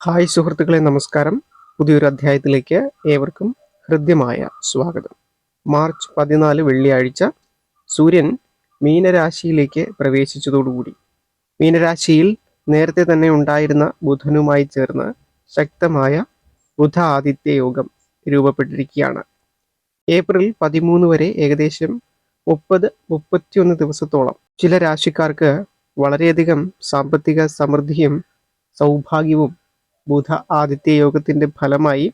Hi സുഹൃത്തുക്കളെ നമസ്കാരം. പുതിയൊരു അധ്യായത്തിലേക്ക് ഏവർക്കും ഹൃദ്യമായ സ്വാഗതം. മാർച്ച് പതിനാല് വെള്ളിയാഴ്ച സൂര്യൻ മീനരാശിയിലേക്ക് പ്രവേശിച്ചതോടുകൂടി. മീനരാശിയിൽ നേരത്തെ തന്നെ ഉണ്ടായിരുന്ന ബുധനുമായി ചേർന്ന് ശക്തമായ ബുധ ആദിത്യ യോഗം രൂപപ്പെട്ടിരിക്കുകയാണ്. ഏപ്രിൽ പതിമൂന്ന് വരെ ഏകദേശം മുപ്പത് മുപ്പത്തിയൊന്ന് ദിവസത്തോളം ചില രാശിക്കാർക്ക് വളരെയധികം സാമ്പത്തിക സമൃദ്ധിയും സൗഭാഗ്യവും ബുധ ആദിത്യ യോഗത്തിന്റെ ഫലമായി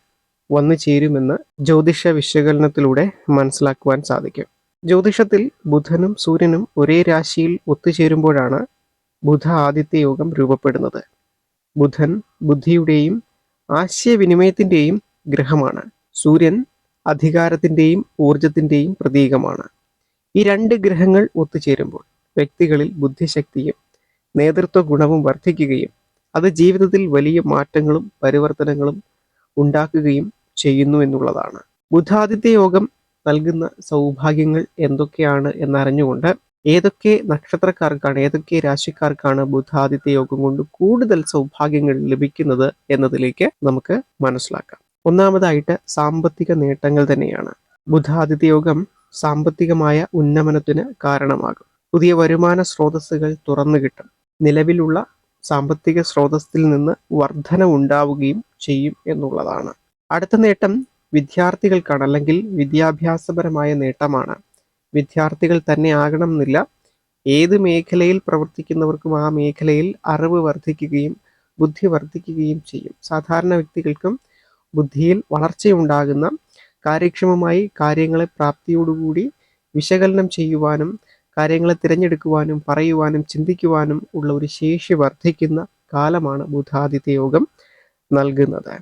വന്നു ചേരുമെന്ന് ജ്യോതിഷ വിശകലനത്തിലൂടെ മനസ്സിലാക്കുവാൻ സാധിക്കും. ജ്യോതിഷത്തിൽ ബുധനും സൂര്യനും ഒരേ രാശിയിൽ ഒത്തുചേരുമ്പോഴാണ് ബുധ ആദിത്യ യോഗം രൂപപ്പെടുന്നത്. ബുധൻ ബുദ്ധിയുടെയും ആശയവിനിമയത്തിന്റെയും ഗ്രഹമാണ്. സൂര്യൻ അധികാരത്തിന്റെയും ഊർജത്തിന്റെയും പ്രതീകമാണ്. ഈ രണ്ട് ഗ്രഹങ്ങൾ ഒത്തുചേരുമ്പോൾ വ്യക്തികളിൽ ബുദ്ധിശക്തിയും നേതൃത്വ ഗുണവും വർദ്ധിക്കുകയും അത് ജീവിതത്തിൽ വലിയ മാറ്റങ്ങളും പരിവർത്തനങ്ങളും ഉണ്ടാക്കുകയും ചെയ്യുന്നു എന്നുള്ളതാണ്. ബുധാദിത്യ യോഗം നൽകുന്ന സൗഭാഗ്യങ്ങൾ എന്തൊക്കെയാണ് എന്നറിഞ്ഞുകൊണ്ട് ഏതൊക്കെ നക്ഷത്രക്കാർക്കാണ് ഏതൊക്കെ രാശിക്കാർക്കാണ് ബുധാദിത്യ യോഗം കൊണ്ട് കൂടുതൽ സൗഭാഗ്യങ്ങൾ ലഭിക്കുന്നത് എന്നതിലേക്ക് നമുക്ക് മനസ്സിലാക്കാം. ഒന്നാമതായിട്ട് സാമ്പത്തിക നേട്ടങ്ങൾ തന്നെയാണ്. ബുധാദിത്യ യോഗം സാമ്പത്തികമായ ഉന്നമനത്തിന് കാരണമാകും. പുതിയ വരുമാന സ്രോതസ്സുകൾ തുറന്നു കിട്ടും. നിലവിലുള്ള സാമ്പത്തിക സ്രോതസ്സിൽ നിന്ന് വർധന ഉണ്ടാവുകയും ചെയ്യും എന്നുള്ളതാണ്. അടുത്ത നേട്ടം വിദ്യാർത്ഥികൾക്കാണ് അല്ലെങ്കിൽ വിദ്യാഭ്യാസപരമായ നേട്ടമാണ്. വിദ്യാർത്ഥികൾ തന്നെ ആകണം എന്നില്ല ഏത് മേഖലയിൽ പ്രവർത്തിക്കുന്നവർക്കും ആ മേഖലയിൽ അറിവ് വർദ്ധിക്കുകയും ബുദ്ധി വർദ്ധിക്കുകയും ചെയ്യും. സാധാരണ വ്യക്തികൾക്കും ബുദ്ധിയിൽ വളർച്ചയുണ്ടാകുന്ന കാര്യക്ഷമമായി കാര്യങ്ങളെ പ്രാപ്തിയോടുകൂടി വിശകലനം ചെയ്യുവാനും കാര്യങ്ങളെ തിരഞ്ഞെടുക്കുവാനും പറയുവാനും ചിന്തിക്കുവാനും ഉള്ള ഒരു ശേഷി വർദ്ധിക്കുന്ന കാലമാണ് ബുധാദിത്യ യോഗം നൽകുന്നത്.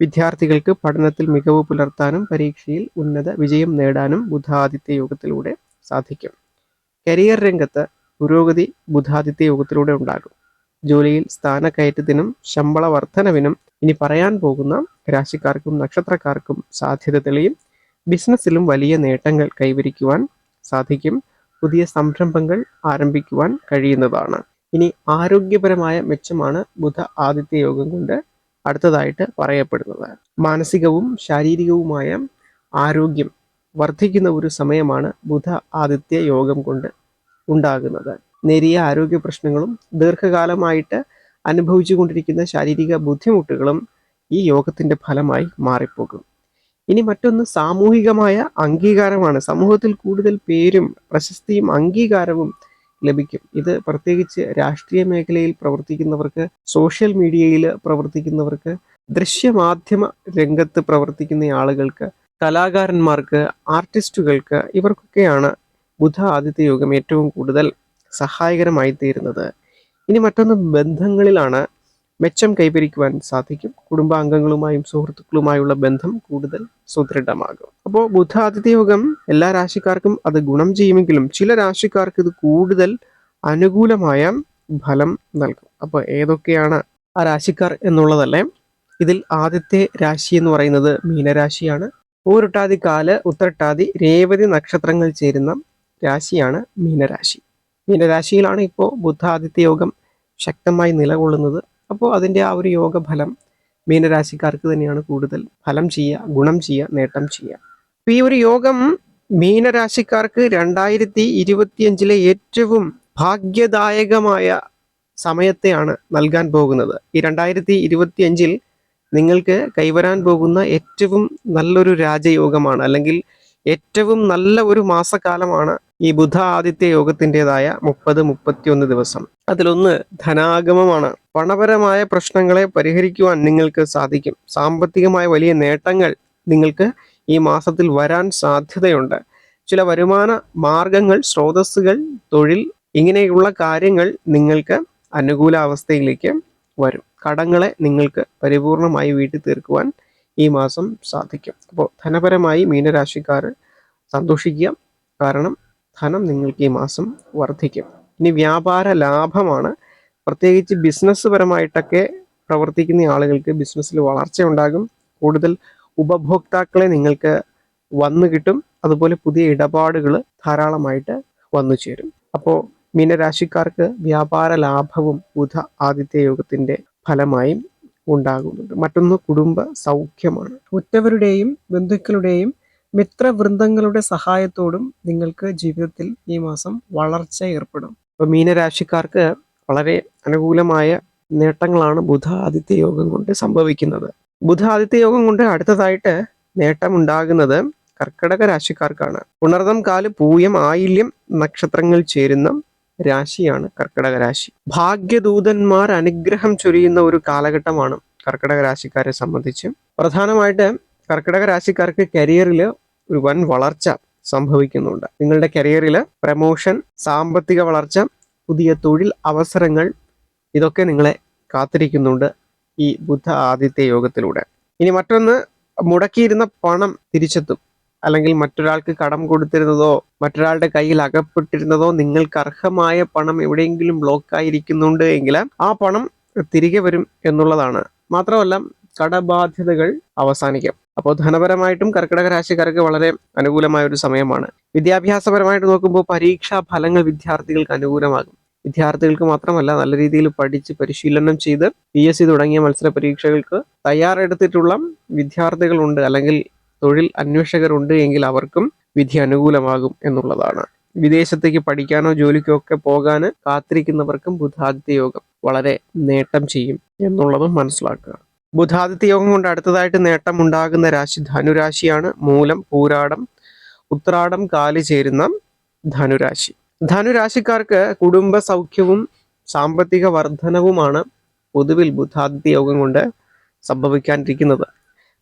വിദ്യാർത്ഥികൾക്ക് പഠനത്തിൽ മികവ് പുലർത്താനും പരീക്ഷയിൽ ഉന്നത വിജയം നേടാനും ബുധാദിത്യ യോഗത്തിലൂടെ സാധിക്കും. കരിയർ രംഗത്ത് പുരോഗതി ബുധാദിത്യ യോഗത്തിലൂടെ ഉണ്ടാകും. ജോലിയിൽ സ്ഥാനക്കയറ്റത്തിനും ശമ്പള വർധനവിനും ഇനി പറയാൻ പോകുന്ന രാശിക്കാർക്കും നക്ഷത്രക്കാർക്കും സാധ്യത തെളിയും. ബിസിനസ്സിലും വലിയ നേട്ടങ്ങൾ കൈവരിക്കുവാൻ സാധിക്കും. പുതിയ സംരംഭങ്ങൾ ആരംഭിക്കുവാൻ കഴിയുന്നതാണ്. ഇനി ആരോഗ്യപരമായ മെച്ചമാണ് ബുധ ആദിത്യ യോഗം കൊണ്ട് അടുത്തതായിട്ട് പറയപ്പെടുന്നത്. മാനസികവും ശാരീരികവുമായ ആരോഗ്യം വർദ്ധിക്കുന്ന ഒരു സമയമാണ് ബുധ ആദിത്യ യോഗം കൊണ്ട് ഉണ്ടാകുന്നത്. നേരിയ ആരോഗ്യ പ്രശ്നങ്ങളും ദീർഘകാലമായിട്ട് അനുഭവിച്ചു കൊണ്ടിരിക്കുന്ന ശാരീരിക ബുദ്ധിമുട്ടുകളും ഈ യോഗത്തിന്റെ ഫലമായി മാറിപ്പോകും. ഇനി മറ്റൊന്ന് സാമൂഹികമായ അംഗീകാരമാണ്. സമൂഹത്തിൽ കൂടുതൽ പേരും പ്രശസ്തിയും അംഗീകാരവും ലഭിക്കും. ഇത് പ്രത്യേകിച്ച് രാഷ്ട്രീയ മേഖലയിൽ പ്രവർത്തിക്കുന്നവർക്ക് സോഷ്യൽ മീഡിയയിൽ പ്രവർത്തിക്കുന്നവർക്ക് ദൃശ്യമാധ്യമ രംഗത്ത് പ്രവർത്തിക്കുന്ന ആളുകൾക്ക് കലാകാരന്മാർക്ക് ആർട്ടിസ്റ്റുകൾക്ക് ഇവർക്കൊക്കെയാണ് ബുധ ആദിത്യ യോഗം ഏറ്റവും കൂടുതൽ സഹായകരമായി തീരുന്നത്. ഇനി മറ്റൊന്ന് ബന്ധങ്ങളിലാണ് മെച്ചം കൈവരിക്കുവാൻ സാധിക്കും. കുടുംബാംഗങ്ങളുമായും സുഹൃത്തുക്കളുമായുള്ള ബന്ധം കൂടുതൽ സുദൃഢമാകും. അപ്പോൾ ബുദ്ധ യോഗം എല്ലാ രാശിക്കാർക്കും അത് ഗുണം ചെയ്യുമെങ്കിലും ചില രാശിക്കാർക്ക് ഇത് കൂടുതൽ അനുകൂലമായ ഫലം നൽകും. അപ്പോൾ ഏതൊക്കെയാണ് ആ രാശിക്കാർ എന്നുള്ളതല്ലേ? ഇതിൽ ആദ്യത്തെ രാശി എന്ന് പറയുന്നത് മീനരാശിയാണ്. ഊരുട്ടാതി കാൽ ഉത്തരട്ടാതി രേവതി നക്ഷത്രങ്ങൾ ചേരുന്ന രാശിയാണ് മീനരാശി. മീനരാശിയിലാണ് ഇപ്പോൾ ബുദ്ധാദിത്യ യോഗം ശക്തമായി നിലകൊള്ളുന്നത്. അപ്പോൾ അതിന്റെ ആ ഒരു യോഗഫലം മീനരാശിക്കാർക്ക് തന്നെയാണ് കൂടുതൽ. ഫലം ചെയ്യുക ഗുണം ചെയ്യുക നേട്ടം ചെയ്യുക. അപ്പോൾ ഈ ഒരു യോഗം മീനരാശിക്കാർക്ക് രണ്ടായിരത്തി ഇരുപത്തിയഞ്ചിലെ ഏറ്റവും ഭാഗ്യദായകമായ സമയത്തെയാണ് നൽകാൻ പോകുന്നത്. ഈ രണ്ടായിരത്തി ഇരുപത്തിയഞ്ചിൽ നിങ്ങൾക്ക് കൈവരാൻ പോകുന്ന ഏറ്റവും നല്ലൊരു രാജയോഗമാണ് അല്ലെങ്കിൽ ഏറ്റവും നല്ല ഒരു മാസക്കാലമാണ് ഈ ബുധ ആദിത്യ യോഗത്തിന്റെതായ മുപ്പത് മുപ്പത്തിയൊന്ന് ദിവസം. അതിലൊന്ന് ധനാഗമമാണ്. പണപരമായ പ്രശ്നങ്ങളെ പരിഹരിക്കുവാൻ നിങ്ങൾക്ക് സാധിക്കും. സാമ്പത്തികമായ വലിയ നേട്ടങ്ങൾ നിങ്ങൾക്ക് ഈ മാസത്തിൽ വരാൻ സാധ്യതയുണ്ട്. ചില വരുമാന മാർഗങ്ങൾ സ്രോതസ്സുകൾ തൊഴിൽ ഇങ്ങനെയുള്ള കാര്യങ്ങൾ നിങ്ങൾക്ക് അനുകൂലാവസ്ഥയിലേക്ക് വരും. കടങ്ങളെ നിങ്ങൾക്ക് പരിപൂർണമായി വീട്ടിൽ തീർക്കുവാൻ ഈ മാസം സാധിക്കും. അപ്പോൾ ധനപരമായി മീനരാശിക്കാർ സന്തോഷിക്കുക. കാരണം ധനം നിങ്ങൾക്ക് ഈ മാസം വർദ്ധിക്കും. ഇനി വ്യാപാര ലാഭമാണ്. പ്രത്യേകിച്ച് ബിസിനസ് പരമായിട്ടൊക്കെ പ്രവർത്തിക്കുന്ന ആളുകൾക്ക് ബിസിനസ്സിൽ വളർച്ച ഉണ്ടാകും. കൂടുതൽ ഉപഭോക്താക്കളെ നിങ്ങൾക്ക് വന്നു കിട്ടും. അതുപോലെ പുതിയ ഇടപാടുകൾ ധാരാളമായിട്ട് വന്നു ചേരും. അപ്പോൾ മീനരാശിക്കാർക്ക് വ്യാപാര ലാഭവും ബുധ ആദിത്യ യോഗത്തിന്റെ ഫലമായും ഉണ്ടാകുന്നുണ്ട്. മറ്റൊന്ന് കുടുംബ സൗഖ്യമാണ്. ഉറ്റവരുടെയും ബന്ധുക്കളുടെയും മിത്രവൃന്ദങ്ങളുടെ സഹായത്തോടും നിങ്ങൾക്ക് ജീവിതത്തിൽ ഈ മാസം വളർച്ച ഏർപ്പെടും. അപ്പൊ മീനരാശിക്കാർക്ക് വളരെ അനുകൂലമായ നേട്ടങ്ങളാണ് ബുധ ആദിത്യ യോഗം കൊണ്ട് സംഭവിക്കുന്നത്. ബുധ ആദിത്യ യോഗം കൊണ്ട് അടുത്തതായിട്ട് നേട്ടമുണ്ടാകുന്നത് കർക്കിടക രാശിക്കാർക്കാണ്. ഉണർന്നം കാൽ പൂയം ആയില്യം നക്ഷത്രങ്ങൾ ചേരുന്ന രാശിയാണ് കർക്കിടക രാശി. ഭാഗ്യദൂതന്മാർ അനുഗ്രഹം ചൊരിയുന്ന ഒരു കാലഘട്ടമാണ് കർക്കിടക രാശിക്കാരെ സംബന്ധിച്ച്. പ്രധാനമായിട്ട് കർക്കിടക രാശിക്കാർക്ക് കരിയറിൽ ഒരു വൻ വളർച്ച സംഭവിക്കുന്നുണ്ട്. നിങ്ങളുടെ കരിയറിൽ പ്രമോഷൻ സാമ്പത്തിക വളർച്ച പുതിയ തൊഴിൽ അവസരങ്ങൾ ഇതൊക്കെ നിങ്ങളെ കാത്തിരിക്കുന്നുണ്ട് ഈ ബുദ്ധ ആദിത്യ യോഗത്തിലൂടെ. ഇനി മറ്റൊന്ന് മുടക്കിയിരുന്ന പണം തിരിച്ചെത്തും. അല്ലെങ്കിൽ മറ്റൊരാൾക്ക് കടം കൊടുത്തിരുന്നതോ മറ്റൊരാളുടെ കയ്യിൽ അകപ്പെട്ടിരുന്നതോ നിങ്ങൾക്ക് അർഹമായ പണം എവിടെയെങ്കിലും ബ്ലോക്ക് ആയിരിക്കുന്നുണ്ട് എങ്കിൽ ആ പണം തിരികെ വരും എന്നുള്ളതാണ്. മാത്രമല്ല കടബാധ്യതകൾ അവസാനിക്കും. അപ്പോൾ ധനപരമായിട്ടും കർക്കിടക രാശിക്കാർക്ക് വളരെ അനുകൂലമായ ഒരു സമയമാണ്. വിദ്യാഭ്യാസപരമായിട്ട് നോക്കുമ്പോൾ പരീക്ഷാ ഫലങ്ങൾ വിദ്യാർത്ഥികൾക്ക് അനുകൂലമാകും. വിദ്യാർത്ഥികൾക്ക് മാത്രമല്ല നല്ല രീതിയിൽ പഠിച്ച് പരിശീലനം ചെയ്ത് പി എസ് സി തുടങ്ങിയ മത്സര പരീക്ഷകൾക്ക് തയ്യാറെടുത്തിട്ടുള്ള വിദ്യാർത്ഥികളുണ്ട് അല്ലെങ്കിൽ തൊഴിൽ അന്വേഷകരുണ്ട് എങ്കിൽ അവർക്കും വിധി അനുകൂലമാകും എന്നുള്ളതാണ്. വിദേശത്തേക്ക് പഠിക്കാനോ ജോലിക്കോ ഒക്കെ പോകാൻ കാത്തിരിക്കുന്നവർക്കും ബുധാദിത്യ യോഗം വളരെ നേട്ടം ചെയ്യും എന്നുള്ളതും മനസ്സിലാക്കുക. ബുധാദിത്യ യോഗം കൊണ്ട് അടുത്തതായിട്ട് നേട്ടം ഉണ്ടാകുന്ന രാശി ധനുരാശിയാണ്. മൂലം പൂരാടം ഉത്രാടം കാലി ചേരുന്ന ധനുരാശി. ധനുരാശിക്കാർക്ക് കുടുംബ സൗഖ്യവും സാമ്പത്തിക വർധനവുമാണ് പൊതുവിൽ ബുധാദിത്യ യോഗം കൊണ്ട് സംഭവിക്കാനിരിക്കുന്നത്.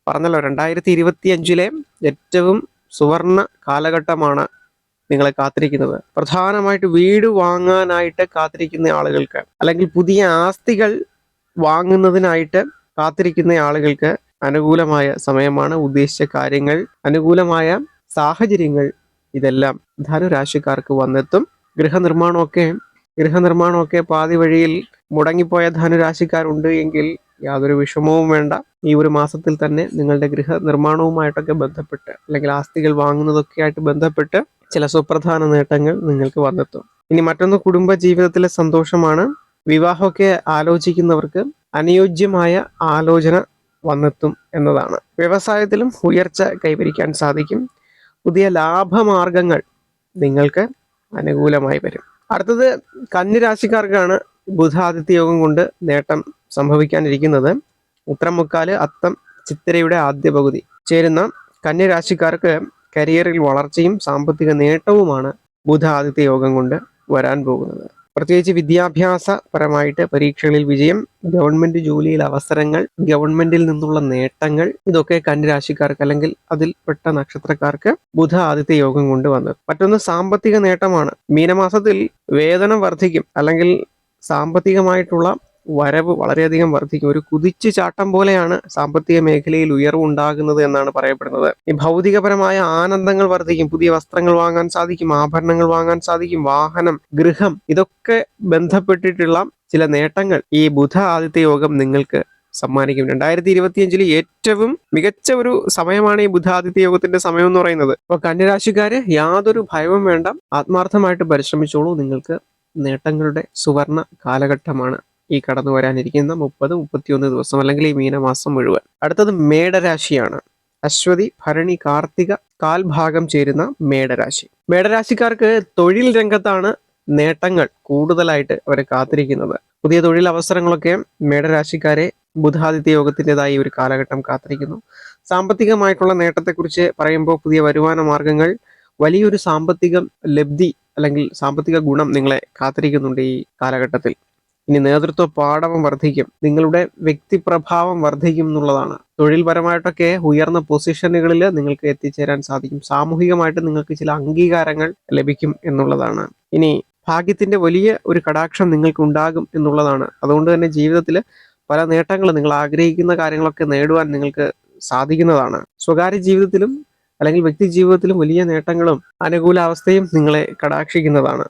പറഞ്ഞല്ലോ രണ്ടായിരത്തി ഇരുപത്തി അഞ്ചിലെ ഏറ്റവും സുവർണ കാലഘട്ടമാണ് നിങ്ങളെ കാത്തിരിക്കുന്നത്. പ്രധാനമായിട്ട് വീട് വാങ്ങാനായിട്ട് കാത്തിരിക്കുന്ന ആളുകൾക്ക് അല്ലെങ്കിൽ പുതിയ ആസ്തികൾ വാങ്ങുന്നതിനായിട്ട് കാത്തിരിക്കുന്ന ആളുകൾക്ക് അനുകൂലമായ സമയമാണ് ഉദ്ദേശിച്ച കാര്യങ്ങൾ അനുകൂലമായ സാഹചര്യങ്ങൾ ഇതെല്ലാം ധനുരാശിക്കാർക്ക് വന്നെത്തും. ഗൃഹനിർമ്മാണമൊക്കെ ഗൃഹനിർമ്മാണമൊക്കെ പാതി വഴിയിൽ മുടങ്ങിപ്പോയ ധനുരാശിക്കാരുണ്ട് എങ്കിൽ യാതൊരു വിഷമവും വേണ്ട. ഈ ഒരു മാസത്തിൽ തന്നെ നിങ്ങളുടെ ഗൃഹ നിർമ്മാണവുമായിട്ടൊക്കെ ബന്ധപ്പെട്ട് അല്ലെങ്കിൽ ആസ്തികൾ വാങ്ങുന്നതൊക്കെ ആയിട്ട് ബന്ധപ്പെട്ട് ചില സുപ്രധാന നേട്ടങ്ങൾ നിങ്ങൾക്ക് വന്നെത്തും. ഇനി മറ്റൊന്ന് കുടുംബ ജീവിതത്തിലെ സന്തോഷമാണ്. വിവാഹമൊക്കെ ആലോചിക്കുന്നവർക്ക് അനുയോജ്യമായ ആലോചന വന്നെത്തും എന്നതാണ്. വ്യവസായത്തിലും ഉയർച്ച കൈവരിക്കാൻ സാധിക്കും. പുതിയ ലാഭമാർഗങ്ങൾ നിങ്ങൾക്ക് അനുകൂലമായി വരും. അടുത്തത് കന്നിരാശിക്കാർക്കാണ് ബുധാദിത്യ യോഗം കൊണ്ട് നേട്ടം സംഭവിക്കാനിരിക്കുന്നത്. ഉത്തരമുക്കാൽ അത്തം ചിത്തിരയുടെ ആദ്യ പകുതി ചേരുന്ന കന്യരാശിക്കാർക്ക് കരിയറിൽ വളർച്ചയും സാമ്പത്തിക നേട്ടവുമാണ് ബുധാദിത്യ യോഗം കൊണ്ട് വരാൻ പോകുന്നത്. പ്രത്യേകിച്ച് വിദ്യാഭ്യാസപരമായിട്ട് പരീക്ഷകളിൽ വിജയം ഗവൺമെന്റ് ജോലിയിൽ അവസരങ്ങൾ ഗവൺമെന്റിൽ നിന്നുള്ള നേട്ടങ്ങൾ ഇതൊക്കെ കന്യരാശിക്കാർക്ക് അല്ലെങ്കിൽ അതിൽപ്പെട്ട നക്ഷത്രക്കാർക്ക് ബുധ ആദ്യത്തെ യോഗം കൊണ്ടുവന്നത്. മറ്റൊന്ന് സാമ്പത്തിക നേട്ടമാണ്. മീനമാസത്തിൽ വേതനം വർദ്ധിക്കും അല്ലെങ്കിൽ സാമ്പത്തികമായിട്ടുള്ള വരവ് വളരെയധികം വർദ്ധിക്കും. ഒരു കുതിച്ചു ചാട്ടം പോലെയാണ് സാമ്പത്തിക മേഖലയിൽ ഉയർവുണ്ടാകുന്നത് എന്നാണ് പറയപ്പെടുന്നത്. ഈ ഭൗതികപരമായ ആനന്ദങ്ങൾ വർദ്ധിക്കും. പുതിയ വസ്ത്രങ്ങൾ വാങ്ങാൻ സാധിക്കും ആഭരണങ്ങൾ വാങ്ങാൻ സാധിക്കും വാഹനം ഗൃഹം ഇതൊക്കെ ബന്ധപ്പെട്ടിട്ടുള്ള ചില നേട്ടങ്ങൾ ഈ ബുധ ആദിത്യ യോഗം നിങ്ങൾക്ക് സമ്മാനിക്കും. രണ്ടായിരത്തി ഇരുപത്തിയഞ്ചിൽ ഏറ്റവും മികച്ച ഒരു സമയമാണ് ഈ ബുധാദിത്യ യോഗത്തിന്റെ സമയം എന്ന് പറയുന്നത്. അപ്പൊ കന്യരാശിക്കാര് യാതൊരു ഭയവും വേണ്ട. ആത്മാർത്ഥമായിട്ട് പരിശ്രമിച്ചോളൂ. നിങ്ങൾക്ക് നേട്ടങ്ങളുടെ സുവർണ കാലഘട്ടമാണ്. ഈ കടന്നു വരാനിരിക്കുന്ന മുപ്പത് മുപ്പത്തിയൊന്ന് ദിവസം അല്ലെങ്കിൽ ഈ മീനമാസം മുഴുവൻ. അടുത്തത് മേടരാശിയാണ്. അശ്വതി ഭരണി കാർത്തിക കാൽഭാഗം ചേരുന്ന മേടരാശി. മേടരാശിക്കാർക്ക് തൊഴിൽ രംഗത്താണ് നേട്ടങ്ങൾ കൂടുതലായിട്ട് അവരെ കാത്തിരിക്കുന്നത്. പുതിയ തൊഴിൽ അവസരങ്ങളൊക്കെ മേടരാശിക്കാരെ ബുധാദിത്യ യോഗത്തിന്റെതായി ഒരു കാലഘട്ടം കാത്തിരിക്കുന്നു. സാമ്പത്തികമായിട്ടുള്ള നേട്ടത്തെക്കുറിച്ച് പറയുമ്പോൾ പുതിയ വരുമാന മാർഗങ്ങൾ വലിയൊരു സാമ്പത്തിക ലബ്ധി അല്ലെങ്കിൽ സാമ്പത്തിക ഗുണം നിങ്ങളെ കാത്തിരിക്കുന്നുണ്ട് ഈ കാലഘട്ടത്തിൽ. ഇനി നേതൃത്വ പാഠവും വർദ്ധിക്കും. നിങ്ങളുടെ വ്യക്തിപ്രഭാവം വർദ്ധിക്കും എന്നുള്ളതാണ്. തൊഴിൽപരമായിട്ടൊക്കെ ഉയർന്ന പൊസിഷനുകളിൽ നിങ്ങൾക്ക് എത്തിച്ചേരാൻ സാധിക്കും. സാമൂഹികമായിട്ട് നിങ്ങൾക്ക് ചില അംഗീകാരങ്ങൾ ലഭിക്കും എന്നുള്ളതാണ്. ഇനി ഭാഗ്യത്തിന്റെ വലിയ ഒരു കടാക്ഷം നിങ്ങൾക്ക് ഉണ്ടാകും എന്നുള്ളതാണ്. അതുകൊണ്ട് തന്നെ ജീവിതത്തിൽ പല നേട്ടങ്ങളും നിങ്ങൾ ആഗ്രഹിക്കുന്ന കാര്യങ്ങളൊക്കെ നേടുവാൻ നിങ്ങൾക്ക് സാധിക്കുന്നതാണ്. സ്വകാര്യ ജീവിതത്തിലും അല്ലെങ്കിൽ വ്യക്തി ജീവിതത്തിലും വലിയ നേട്ടങ്ങളും അനുകൂലാവസ്ഥയും നിങ്ങളെ കടാക്ഷിക്കുന്നതാണ്.